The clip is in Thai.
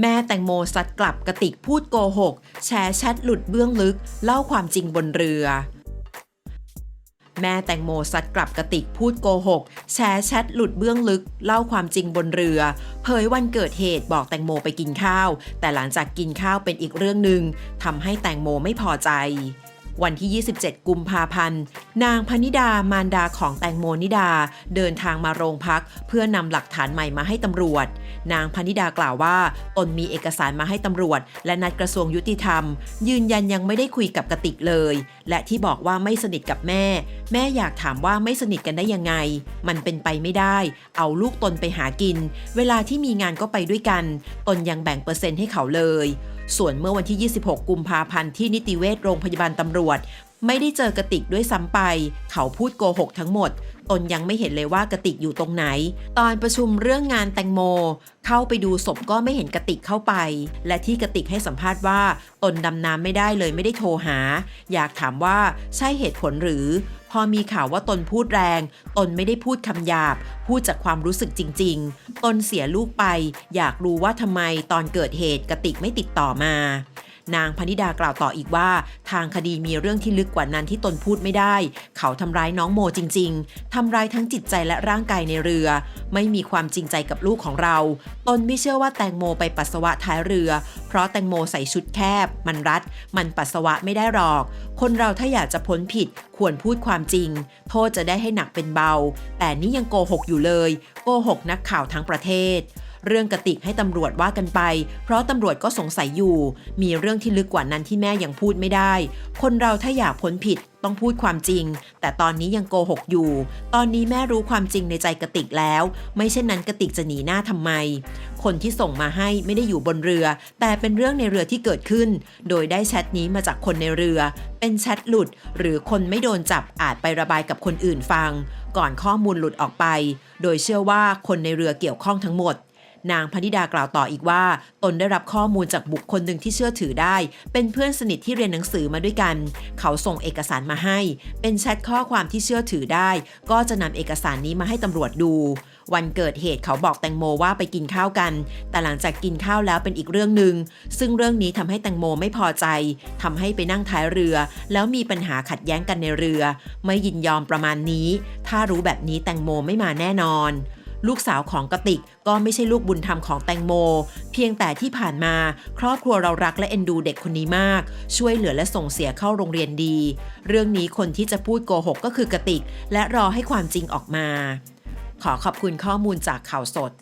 แม่แตงโมซัดกลับกระติกพูดโกหก แชร์แชทหลุดเบื้องลึก เล่าความจริงบนเรือ แม่แตงโมซัดกลับกระติกพูดโกหก แชร์แชทหลุดเบื้องลึก เล่าความจริงบนเรือ เผยวันเกิดเหตุบอกแตงโมไปกินข้าว แต่หลังจากกินข้าวเป็นอีกเรื่องหนึ่งทำให้แตงโมไม่พอใจ วันที่ 27 กุมภาพันธ์ นางพนิดามารดาของแตงโมนิดา เดินทางมาโรงพัก เพื่อนำหลักฐานใหม่มาให้ตำรวจ นางพนิดากล่าวว่า ตนมีเอกสารมาให้ตำรวจ และนัดกระทรวงยุติธรรม ยืนยันยังไม่ได้คุยกับกติกเลย และที่บอกว่าไม่สนิทกับแม่ แม่อยากถามว่าไม่สนิทกันได้ยังไง มันเป็นไปไม่ได้ เอาลูกตนไปหากิน เวลาที่มีงานก็ไปด้วยกัน ตนยังแบ่งเปอร์เซ็นต์ให้เขาเลย ส่วนเมื่อวันที่ 26 กุมภาพันธ์ที่นิติเวชโรงพยาบาลตำรวจ ไม่ได้เจอกระติกด้วยซ้ำไป เขาพูดโกหกทั้งหมด ตนยังไม่เห็นเลยว่ากระติกอยู่ตรงไหน ตอนประชุมเรื่องงานแตงโม เข้าไปดูศพก็ไม่เห็นกระติกเข้าไป และที่กระติกให้สัมภาษณ์ว่า ตนดำน้ำไม่ได้เลยไม่ได้โทรหา อยากถามว่าใช่เหตุผลหรือ พอมีข่าวว่าตนพูดแรง ตนไม่ได้พูดคำหยาบ พูดจากความรู้สึกจริง ๆ ตนเสียลูกไป อยากรู้ว่าทำไมตอนเกิดเหตุกระติกไม่ติดต่อมา นางพนิดากล่าวต่ออีกว่า ทางคดีมีเรื่องที่ลึกกว่านั้นที่ตนพูดไม่ได้ เขาทำร้ายน้องโมจริง ๆ ทำร้ายทั้งจิตใจและร่างกายในเรือ ไม่มีความจริงใจกับลูกของเรา ตนไม่เชื่อว่าแตงโมไปปัสสาวะท้ายเรือ เพราะแตงโมใส่ชุดแคบ มันรัด มันปัสสาวะไม่ได้หรอก คนเราถ้าอยากจะพ้นผิด ควรพูดความจริง โทษจะได้ให้หนักเป็นเบา แต่นี่ยังโกหกอยู่เลย โกหกนักข่าวทั้งประเทศ เรื่องกระติกให้ตำรวจว่ากันไป เพราะตำรวจก็สงสัยอยู่ มีเรื่องที่ลึกกว่านั้นที่แม่ยังพูดไม่ได้ คนเราถ้าอยากพ้นผิดต้องพูดความจริง แต่ตอนนี้ยังโกหกอยู่ ตอนนี้แม่รู้ความจริงในใจกระติกแล้ว ไม่เช่นนั้นกระติกจะหนีหน้าทำไม คนที่ส่งมาให้ไม่ได้อยู่บนเรือ แต่เป็นเรื่องในเรือที่เกิดขึ้น โดยได้แชทนี้มาจากคนในเรือ เป็นแชทหลุด หรือคนไม่โดนจับอาจไประบายกับคนอื่นฟัง ก่อนข้อมูลหลุดออกไป โดยเชื่อว่าคนในเรือเกี่ยวข้องทั้งหมด นางพนิดากล่าวต่ออีกว่า ตนได้รับข้อมูลจากบุคคลหนึ่งที่เชื่อถือได้ เป็นเพื่อนสนิทที่เรียนหนังสือมาด้วยกัน เขาส่งเอกสารมาให้ เป็นแชทข้อความที่เชื่อถือได้ ก็จะนำเอกสารนี้มาให้ตำรวจดู วันเกิดเหตุเขาบอกแตงโมว่าไปกินข้าวกัน แต่หลังจากกินข้าวแล้วเป็นอีกเรื่องหนึ่งซึ่งเรื่องนี้ทำให้แตงโมไม่พอใจทำให้ไปนั่งท้ายเรือ แล้วมีปัญหาขัดแย้งกันในเรือ ไม่ยินยอมประมาณนี้ ถ้ารู้แบบนี้แตงโมไม่มาแน่นอน ลูกสาวของกติกก็ไม่ใช่ลูกบุญธรรมของแตงโม เพียงแต่ที่ผ่านมา ครอบครัวเรารักและเอ็นดูเด็กคนนี้มาก ช่วยเหลือและส่งเสียเข้าโรงเรียนดี เรื่องนี้คนที่จะพูดโกหกก็คือกติก และรอให้ความจริงออกมา ขอขอบคุณข้อมูลจากข่าวสด